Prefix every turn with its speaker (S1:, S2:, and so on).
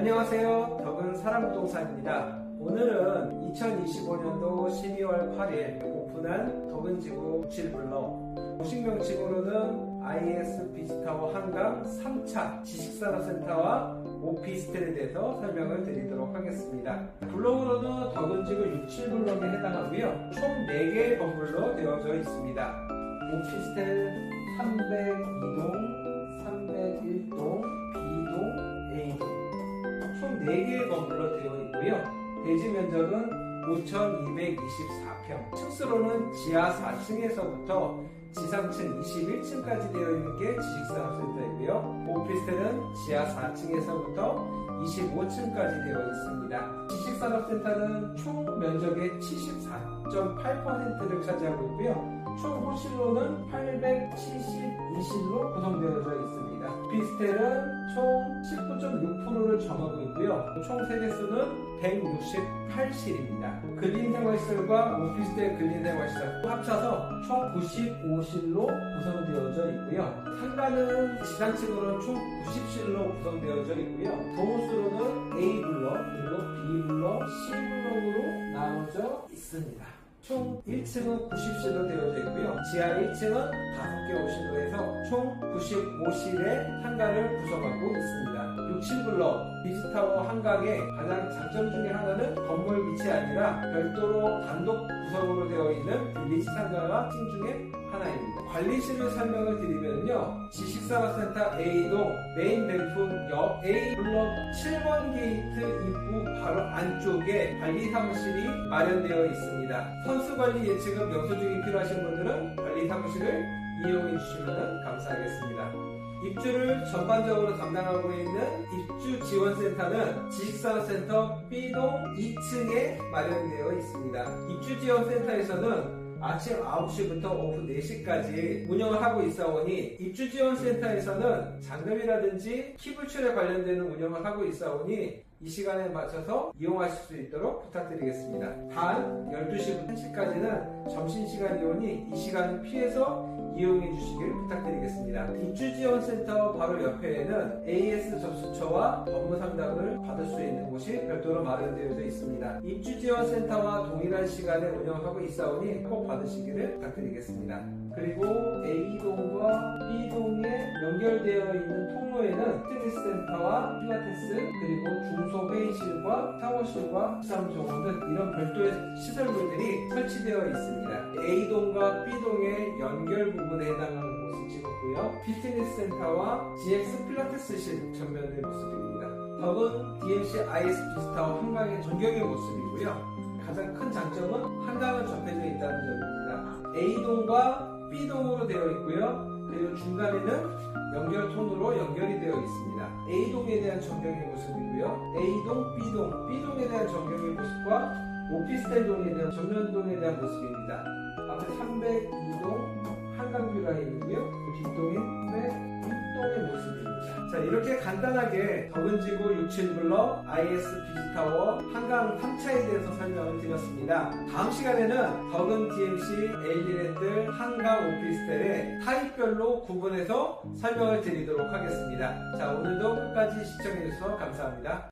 S1: 안녕하세요. 덕은 사랑부동산입니다. 오늘은 2025년도 12월 8일 오픈한 덕은지구 7블럭 도식명칭으로는 IS 비지타워 한강 3차 지식산업센터와 오피스텔에 대해서 설명을 드리도록 하겠습니다. 블록으로는 덕은지구 67블럭에 해당하고요. 총 4개의 건물로 되어져 있습니다. 오피스텔 302동, 301동, B동, A동 총 4개의 건물로 되어 있고요. 대지 면적은 5,224평. 층수로는 지하 4층에서부터 지상층 21층까지 되어 있는 게 지식산업센터이고요. 오피스텔은 지하 4층에서부터 25층까지 되어 있습니다. 지식산업센터는 총 면적의 74.8%를 차지하고 있고요. 총 호실로는 872실로 구성되어져 있습니다. 오피스텔은 총 19.6%를 점하고 있고요. 총 세대수는 168실입니다. 근린생활시설과 오피스텔 근린생활시설 합쳐서 총 95실로 구성되어져 있고요. 상가는 지상층으로 총 90실로 구성되어져 있고요. 동호수로는 A블럭, 그리고 B블럭, C블럭으로 나눠져 있습니다. 총 1층은 90실로 되어져 있고요. 지하 1층은 5개 호실로 해서 총 95실의 한가를 구성하고 있습니다. 67블럭 비즈타워 한강의 가장 장점 중에 하나는 건물 밑이 아니라 별도로 단독 구성으로 되어 있는 빌리지 상가가 층 중에 하나입니다. 관리실을 설명을 드리면요. 지식산업센터 A동 메인 벨품 옆 A블럭 7번 게이트 입구 바로 안쪽에 관리 사무실이 마련되어 있습니다. 선수 관리 예측은 명소중이 필요하신 분들은 관리 사무실을 이용해 주시면 감사하겠습니다. 입주를 전반적으로 담당하고 있는 입주지원센터는 지식산업센터 B동 2층에 마련되어 있습니다. 입주지원센터에서는 아침 9시부터 오후 4시까지 운영을 하고 있어 오니 입주지원센터에서는 잔금이라든지 키불출에 관련되는 운영을 하고 있어 오니 이 시간에 맞춰서 이용하실 수 있도록 부탁드리겠습니다. 단 12시부터 1시까지는 점심시간이오니 이 시간을 피해서 이용해 주시길 부탁드리겠습니다. 입주지원센터 바로 옆에는 AS 접수처와 업무 상담을 받을 수 있는 곳이 별도로 마련되어 있습니다. 입주지원센터와 동일한 시간에 운영하고 있사오니 꼭 받으시기를 부탁드리겠습니다. 그리고 A동과 B동에 연결되어 있는 통로에는 피트니스 센터와 필라테스 그리고 중소 회의실과 샤워실과 식사정원 등 이런 별도의 시설물들이 설치되어 있습니다. A동과 B동의 연결 부분에 해당하는 곳을 찍었고요. 피트니스 센터와 GX 필라테스실 전면의 모습입니다. 덕은 DMC IS 비스타워 한강의 전경의 모습이고요. 가장 큰 장점은 한강을 접해져 있다는 점입니다. A동과 B동으로 되어 있고요. 그리고 중간에는 연결통으로 연결이 되어 있습니다. A동에 대한 전경의 모습이고요. A동, B동, B동에 대한 전경의 모습과 오피스텔동에 대한 전면동에 대한 모습입니다. 앞에 302동 한강뷰 라인이고요. 뒷동인 106동의 모습입니다. 자 이렇게 간단하게 덕은지구 67블럭 IS 비지타워 한강 3차에 대해서 설명을 드렸습니다. 다음 시간에는 덕은 DMC 에일리랜드 한강 오피스텔의 타입별로 구분해서 설명을 드리도록 하겠습니다. 자 오늘도 끝까지 시청해주셔서 감사합니다.